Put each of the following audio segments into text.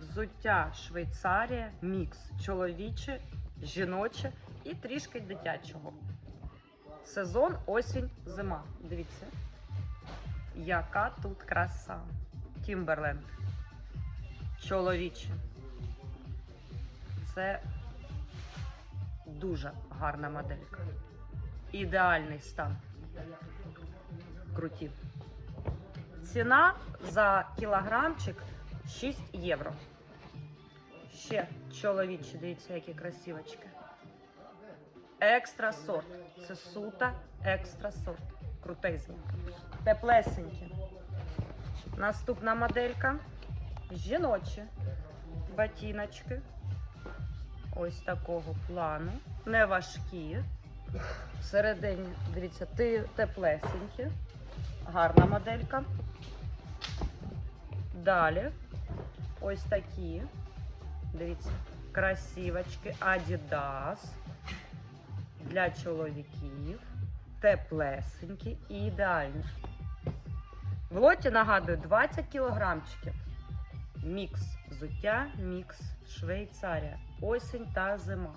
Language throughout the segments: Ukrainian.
взуття Швейцарія, мікс чоловіче, жіноче і трішки дитячого. Сезон, осінь, зима. Дивіться, яка тут краса. Тімберленд. Чоловіче. Це дуже гарна моделька. Ідеальний стан. Круті. Ціна за кілограмчик 6 євро. Ще чоловічі, дивіться, які красивочки. Екстра сорт. Це сута екстра сорт. Крутезні. Теплесенькі. Наступна моделька. Жіночі ботиночки. Ось такого плану. Не важкі. Всередині, дивіться, теплесенькі. Гарна моделька. Далі ось такі. Дивіться, красивочки. Adidas для чоловіків. Теплесенькі і ідеальні. В лоті нагадую 20 кілограмчиків. Мікс взуття, мікс Швейцарія. Осінь та зима.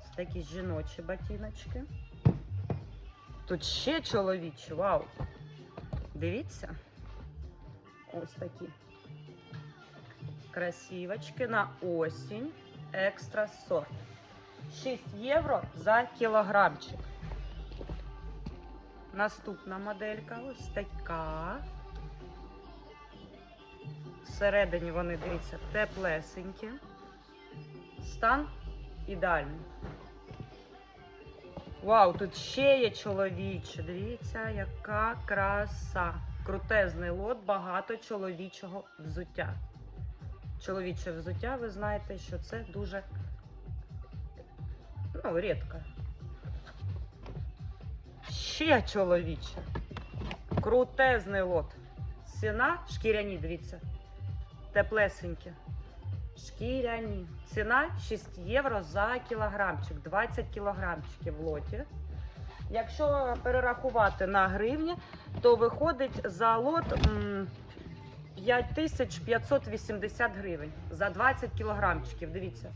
Ось такі жіночі ботиночки. Тут ще чоловічі, вау! Дивіться. Ось такі. Красивочки на осінь. Екстра сорт. 6 євро за кілограмчик. Наступна моделька ось така. Всередині вони, дивіться, теплесенькі. Стан ідеальний. Вау, тут ще є чоловіче. Дивіться, яка краса. Крутезний лот, багато чоловічого взуття. Чоловіче взуття, ви знаєте, що це дуже ну, рідко. Ще чоловіче. Крутезний лот. Ціна шкіряні, дивіться. Теплесенькі. Шкіряні. Ціна 6 євро за кілограмчик. 20 кілограмчиків в лоті. Якщо перерахувати на гривні, то виходить за лот 5580 гривень за 20 кілограмчиків. Дивіться.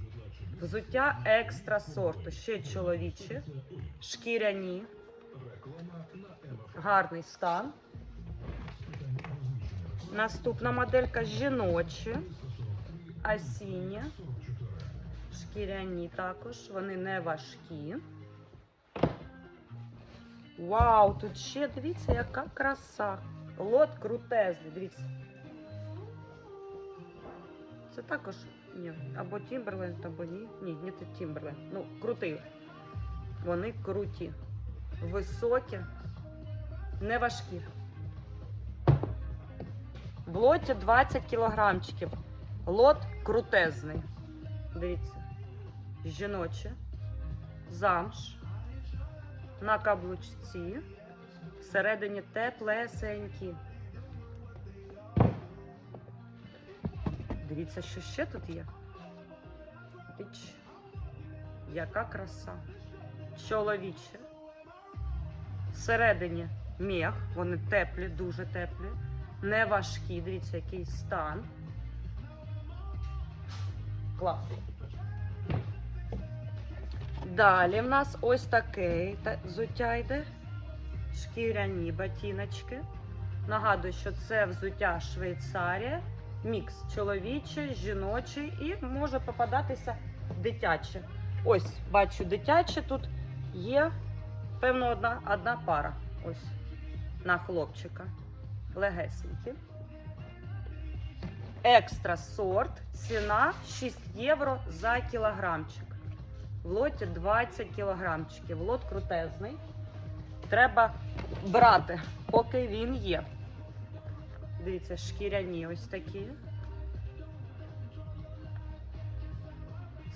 Взуття екстра сорту. Ще чоловічі, шкіряні. Гарний стан. Наступна моделька жіночі, осінні, шкіряні також, вони не важкі. Вау, тут ще дивіться, яка краса. Лот крутезний, дивіться. Це також ні, або Тімберленд, або ні. Ні, не це Тімберленд. Ну, крутий. Вони круті. Високі, не важкі. В лоті 20 кілограмчиків. Лот крутезний. Дивіться. Жіноче. Замш. На каблучці. Всередині теплесенькі. Дивіться, що ще тут є. Річ. Яка краса. Чоловіче. Всередині мех. Вони теплі, дуже теплі. Не важкі. Дивіться, який стан. Клас. Далі в нас ось такий взуття йде. Шкіряні ботиночки. Нагадую, що це взуття Швейцарія. Мікс чоловічий, жіночий і може попадатися дитяче. Ось, бачу, дитяче тут є, певно, одна, одна пара. Ось на хлопчика. Легесенькі. Екстра сорт. Ціна 6 євро за кілограмчик. В лоті 20 кілограмчиків. Лот крутезний. Треба брати, поки він є. Дивіться, шкіряні ось такі.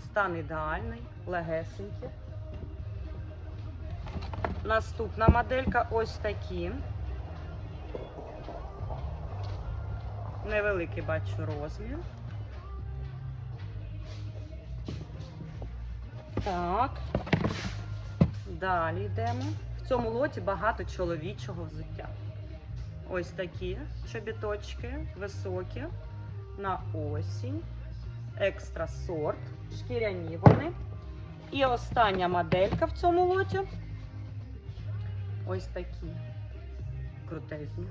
Стан ідеальний, легесенький. Наступна моделька ось такі. Невеликий бачу розмір. Так. Далі йдемо. В цьому лоті багато чоловічого взуття. Ось такі чобіточки, високі. на осінь. Екстра сорт. Шкіряні вони. І остання моделька в цьому лоті. Ось такі крутезні.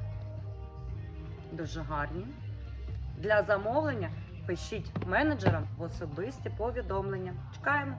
Дуже гарні. Для замовлення пишіть менеджерам в особисті повідомлення. Чекаємо.